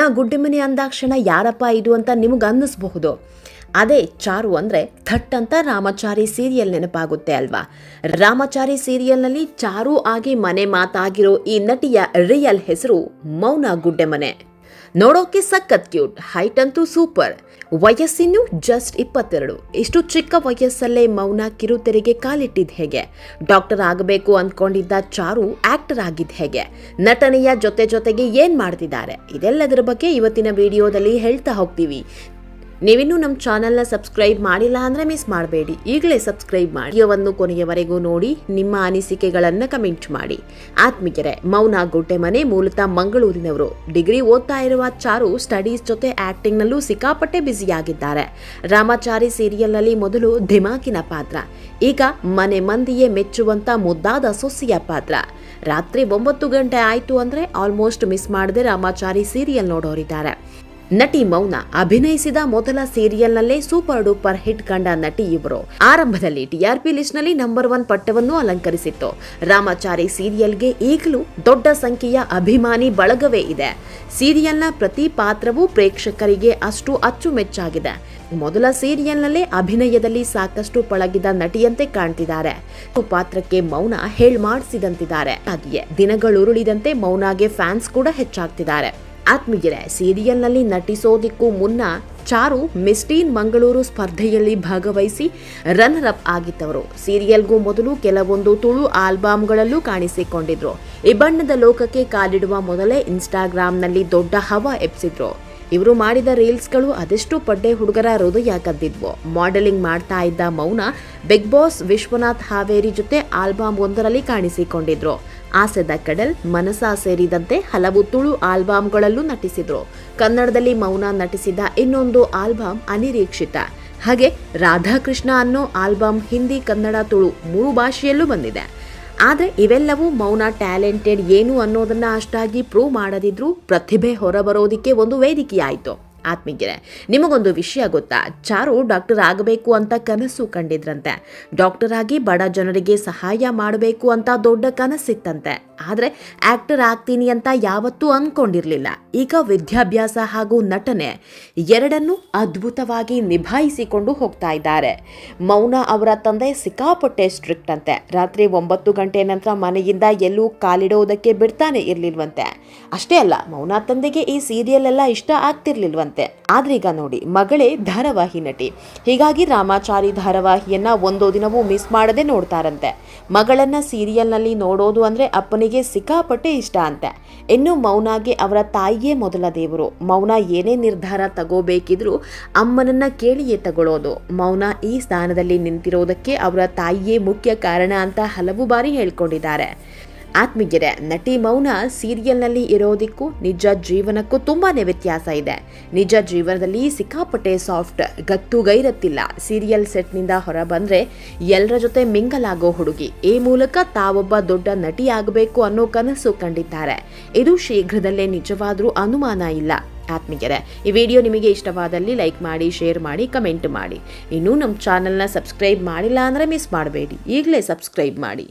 ಮೌನ ಗುಡ್ಡೆಮನೆ ಅಂದಾಕ್ಷಣ ಯಾರಪ್ಪ ಇದು ಅಂತ ನಿಮಗೆ ಅನ್ನಿಸ್ಬಹುದು. ಅದೇ ಚಾರು ಅಂದರೆ ಥಟ್ ಅಂತ ರಾಮಚಾರಿ ಸೀರಿಯಲ್ ನೆನಪಾಗುತ್ತೆ ಅಲ್ವಾ? ರಾಮಚಾರಿ ಸೀರಿಯಲ್ನಲ್ಲಿ ಚಾರು ಆಗಿ ಮನೆ ಮಾತಾಗಿರೋ ಈ ನಟಿಯ ರಿಯಲ್ ಹೆಸರು ಮೌನ ಗುಡ್ಡೆಮನೆ. ನೋಡೋಕೆ ಸಖತ್ ಕ್ಯೂಟ್ ಹೈಟ್ ಅಂತೂ ಸೂಪರ್. ವಯಸ್ಸಿನೂ ಜಸ್ಟ್ ಇಪ್ಪತ್ತೆರಡು. ಇಷ್ಟು ಚಿಕ್ಕ ವಯಸ್ಸಲ್ಲೇ ಮೌನ ಕಿರುತೆರೆಗೆ ಕಾಲಿಟ್ಟಿದ್ ಹೇಗೆ? ಡಾಕ್ಟರ್ ಆಗಬೇಕು ಅಂದ್ಕೊಂಡಿದ್ದ ಚಾರು ಆಕ್ಟರ್ ಆಗಿದ್ ಹೇಗೆ? ನಟನೆಯ ಜೊತೆ ಜೊತೆಗೆ ಏನ್ ಮಾಡ್ತಿದ್ದಾರೆ? ಇದೆಲ್ಲದರ ಬಗ್ಗೆ ಇವತ್ತಿನ ವಿಡಿಯೋದಲ್ಲಿ ಹೇಳ್ತಾ ಹೋಗ್ತೀವಿ. ನೀವಿನ್ನೂ ನಮ್ಮ ಚಾನೆಲ್ನ ಸಬ್ಸ್ಕ್ರೈಬ್ ಮಾಡಿಲ್ಲ ಅಂದರೆ ಮಿಸ್ ಮಾಡಬೇಡಿ. ಈಗಲೇ ಸಬ್ಸ್ಕ್ರೈಬ್ ಮಾಡಿ. ವಿಡಿಯೋವನ್ನು ಕೊನೆಯವರೆಗೂ ನೋಡಿ, ನಿಮ್ಮ ಅನಿಸಿಕೆಗಳನ್ನು ಕಮೆಂಟ್ ಮಾಡಿ. ಆತ್ಮೀಯರೇ, ಮೌನ ಮನೆ ಮೂಲತಃ ಮಂಗಳೂರಿನವರು. ಡಿಗ್ರಿ ಓದ್ತಾ ಇರುವ ಚಾರು ಸ್ಟಡೀಸ್ ಜೊತೆ ಆಕ್ಟಿಂಗ್ನಲ್ಲೂ ಸಿಕ್ಕಾಪಟ್ಟೆ ಬ್ಯುಸಿಯಾಗಿದ್ದಾರೆ. ರಾಮಾಚಾರಿ ಸೀರಿಯಲ್ನಲ್ಲಿ ಮೊದಲು ಧಿಮಾಕಿನ ಪಾತ್ರ. ಈಗ ಮನೆ ಮಂದಿಯೇ ಮೆಚ್ಚುವಂತ ಮುದ್ದಾದ ಸೊಸಿಯ ಪಾತ್ರ. ರಾತ್ರಿ ಒಂಬತ್ತು ಗಂಟೆ ಆಯಿತು ಅಂದರೆ ಆಲ್ಮೋಸ್ಟ್ ಮಿಸ್ ಮಾಡದೆ ರಾಮಾಚಾರಿ ಸೀರಿಯಲ್ ನೋಡೋರಿದ್ದಾರೆ. ನಟಿ ಮೌನ ಅಭಿನಯಿಸಿದ ಮೊದಲ ಸೀರಿಯಲ್ನಲ್ಲೇ ಸೂಪರ್ ಡೂಪರ್ ಹಿಟ್ ಕಂಡ ನಟಿ ಇವರು ಆರಂಭದಲ್ಲಿ ಟಿಆರ್ಪಿ ಲಿಸ್ಟ್ನಲ್ಲಿ ನಂಬರ್ ಒನ್ ಪಟ್ಟವನ್ನು ಅಲಂಕರಿಸಿತ್ತು. ರಾಮಾಚಾರಿ ಸೀರಿಯಲ್ಗೆ ಈಗಲೂ ದೊಡ್ಡ ಸಂಖ್ಯೆಯ ಅಭಿಮಾನಿ ಬಳಗವೇ ಇದೆ. ಸೀರಿಯಲ್ನ ಪ್ರತಿ ಪಾತ್ರವೂ ಪ್ರೇಕ್ಷಕರಿಗೆ ಅಷ್ಟು ಅಚ್ಚುಮೆಚ್ಚಾಗಿದೆ. ಮೊದಲ ಸೀರಿಯಲ್ನಲ್ಲೇ ಅಭಿನಯದಲ್ಲಿ ಸಾಕಷ್ಟು ಪಳಗಿದ ನಟಿಯಂತೆ ಕಾಣ್ತಿದ್ದಾರೆ. ಪಾತ್ರಕ್ಕೆ ಮೌನ ಹೇಳ್ ಮಾಡಿಸಿದಂತಿದ್ದಾರೆ ಹಾಗೆಯೇ ದಿನಗಳುರುಳಿದಂತೆ ಮೌನಾಗೆ ಫ್ಯಾನ್ಸ್ ಕೂಡ ಹೆಚ್ಚಾಗ್ತಿದ್ದಾರೆ. ಆತ್ಮೀಯರೇ, ಸೀರಿಯಲ್ನಲ್ಲಿ ನಟಿಸೋದಿಕ್ಕೂ ಮುನ್ನ ಚಾರು ಮಿಸ್ಟೀನ್ ಮಂಗಳೂರು ಸ್ಪರ್ಧೆಯಲ್ಲಿ ಭಾಗವಹಿಸಿ ರನ್ನರ್ ಅಪ್ ಆಗಿದ್ದವರು. ಸೀರಿಯಲ್ಗೂ ಮೊದಲು ಕೆಲವೊಂದು ತುಳು ಆಲ್ಬಮ್ಗಳಲ್ಲೂ ಕಾಣಿಸಿಕೊಂಡಿದ್ರು. ಈ ಬಣ್ಣದ ಲೋಕಕ್ಕೆ ಕಾಲಿಡುವ ಮೊದಲೇ ಇನ್ಸ್ಟಾಗ್ರಾಂನಲ್ಲಿ ದೊಡ್ಡ ಹವಾ ಎಪ್ಸಿದ್ರು ಇವರು ಮಾಡಿದ ರೀಲ್ಸ್ಗಳು ಅದೆಷ್ಟು ಪಡ್ಡೆ ಹುಡುಗರ ಹೃದಯ ಕದ್ದಿದ್ವು. ಮಾಡೆಲಿಂಗ್ ಮಾಡ್ತಾ ಇದ್ದ ಮೌನ ಬಿಗ್ ಬಾಸ್ ವಿಶ್ವನಾಥ್ ಹಾವೇರಿ ಜೊತೆ ಆಲ್ಬಮ್ ಒಂದರಲ್ಲಿ ಕಾಣಿಸಿಕೊಂಡಿದ್ರು. ಆಸೆದ ಕಡಲ್ ಮನಸಾ ಸೇರಿದಂತೆ ಹಲವು ತುಳು ಆಲ್ಬಮ್ಗಳಲ್ಲೂ ನಟಿಸಿದ್ರು. ಕನ್ನಡದಲ್ಲಿ ಮೌನ ನಟಿಸಿದ ಇನ್ನೊಂದು ಆಲ್ಬಮ್ ಅನಿರೀಕ್ಷಿತ. ಹಾಗೆ ರಾಧಾಕೃಷ್ಣ ಅನ್ನೋ ಆಲ್ಬಮ್ ಹಿಂದಿ ಕನ್ನಡ ತುಳು ಮೂರು ಭಾಷೆಯಲ್ಲೂ ಬಂದಿದೆ. ಆದರೆ ಇವೆಲ್ಲವೂ ಮೌನ ಟ್ಯಾಲೆಂಟೆಡ್ ಏನು ಅನ್ನೋದನ್ನ ಅಷ್ಟಾಗಿ ಪ್ರೂವ್ ಮಾಡದಿದ್ರು ಪ್ರತಿಭೆ ಹೊರಬರೋದಿಕ್ಕೆ ಒಂದು ವೇದಿಕೆಯಾಯಿತು. ಆತ್ಮೀಯರೇ, ನಿಮಗೊಂದು ವಿಷಯ ಗೊತ್ತಾ? ಚಾರು ಡಾಕ್ಟರ್ ಆಗಬೇಕು ಅಂತ ಕನಸು ಕಂಡಿದ್ರಂತೆ. ಡಾಕ್ಟರ್ ಆಗಿ ಬಡ ಜನರಿಗೆ ಸಹಾಯ ಮಾಡಬೇಕು ಅಂತ ದೊಡ್ಡ ಕನಸಿತ್ತಂತೆ. ಆದರೆ ಆಕ್ಟರ್ ಆಗ್ತೀನಿ ಅಂತ ಯಾವತ್ತೂ ಅಂದ್ಕೊಂಡಿರಲಿಲ್ಲ ಈಗ ವಿದ್ಯಾಭ್ಯಾಸ ಹಾಗೂ ನಟನೆ ಎರಡನ್ನೂ ಅದ್ಭುತವಾಗಿ ನಿಭಾಯಿಸಿಕೊಂಡು ಹೋಗ್ತಾ ಇದ್ದಾರೆ. ಮೌನ ಅವರ ತಂದೆ ಸಿಕ್ಕಾಪಟ್ಟೆ ಸ್ಟ್ರಿಕ್ಟ್ ಅಂತೆ. ರಾತ್ರಿ ಒಂಬತ್ತು ಗಂಟೆ ನಂತರ ಮನೆಯಿಂದ ಎಲ್ಲೂ ಕಾಲಿಡೋದಕ್ಕೆ ಬಿಡ್ತಾನೆ ಇರಲಿಲ್ವಂತೆ. ಅಷ್ಟೇ ಅಲ್ಲ, ಮೌನ ತಂದೆಗೆ ಈ ಸೀರಿಯಲ್ ಎಲ್ಲ ಇಷ್ಟ ಆಗ್ತಿರ್ಲಿಲ್ವಂತೆ. ಆದ್ರೀಗ ನೋಡಿ, ಮಗಳೇ ಧಾರಾವಾಹಿ ನಟಿ. ಹೀಗಾಗಿ ರಾಮಾಚಾರಿ ಧಾರಾವಾಹಿಯನ್ನು ಒಂದೋ ದಿನವೂ ಮಿಸ್ ಮಾಡದೆ ನೋಡ್ತಾರಂತೆ. ಮಗಳನ್ನು ಸೀರಿಯಲ್ನಲ್ಲಿ ನೋಡೋದು ಅಂದರೆ ಅಪ್ಪನಿಗೆ ಸಿಕ್ಕಾಪಟ್ಟೆ ಇಷ್ಟ ಅಂತೆ. ಇನ್ನು ಮೌನಾಗೆ ಅವರ ತಾಯಿಯೇ ಮೊದಲ ದೇವರು. ಮೌನ ಏನೇ ನಿರ್ಧಾರ ತಗೋಬೇಕಿದ್ರು ಅಮ್ಮನನ್ನು ಕೇಳಿಯೇ ತಗೊಳ್ಳೋದು ಮೌನ ಈ ಸ್ಥಾನದಲ್ಲಿ ನಿಂತಿರೋದಕ್ಕೆ ಅವರ ತಾಯಿಯೇ ಮುಖ್ಯ ಕಾರಣ ಅಂತ ಹಲವು ಬಾರಿ ಹೇಳ್ಕೊಂಡಿದ್ದಾರೆ. ಆತ್ಮೀಯರೇ ನಟಿ ಮೌನ ಸೀರಿಯಲ್ನಲ್ಲಿ ಇರೋದಕ್ಕೂ ನಿಜ ಜೀವನಕ್ಕೂ ತುಂಬಾ ವ್ಯತ್ಯಾಸ ಇದೆ. ನಿಜ ಜೀವನದಲ್ಲಿ ಸಿಕ್ಕಾಪಟ್ಟೆ ಸಾಫ್ಟ್ ಗತ್ತು ಗೈರತ್ತಿಲ್ಲ. ಸೀರಿಯಲ್ ಸೆಟ್ನಿಂದ ಹೊರ ಬಂದ್ರೆ ಎಲ್ಲರ ಜೊತೆ ಮಿಂಗಲಾಗೋ ಹುಡುಗಿ. ಈ ಮೂಲಕ ತಾವೊಬ್ಬ ದೊಡ್ಡ ನಟಿ ಆಗಬೇಕು ಅನ್ನೋ ಕನಸು ಕಂಡಿದ್ದಾರೆ. ಇದು ಶೀಘ್ರದಲ್ಲೇ ನಿಜವಾದರೂ ಅನುಮಾನ ಇಲ್ಲ. ಆತ್ಮೀಯರೇ, ಈ ವಿಡಿಯೋ ನಿಮಗೆ ಇಷ್ಟವಾದಲ್ಲಿ ಲೈಕ್ ಮಾಡಿ, ಶೇರ್ ಮಾಡಿ, ಕಮೆಂಟ್ ಮಾಡಿ. ಇನ್ನೂ ನಮ್ಮ ಚಾನಲ್ನ ಸಬ್ಸ್ಕ್ರೈಬ್ ಮಾಡಿಲ್ಲ ಅಂದರೆ ಮಿಸ್ ಮಾಡಬೇಡಿ. ಈಗಲೇ ಸಬ್ಸ್ಕ್ರೈಬ್ ಮಾಡಿ.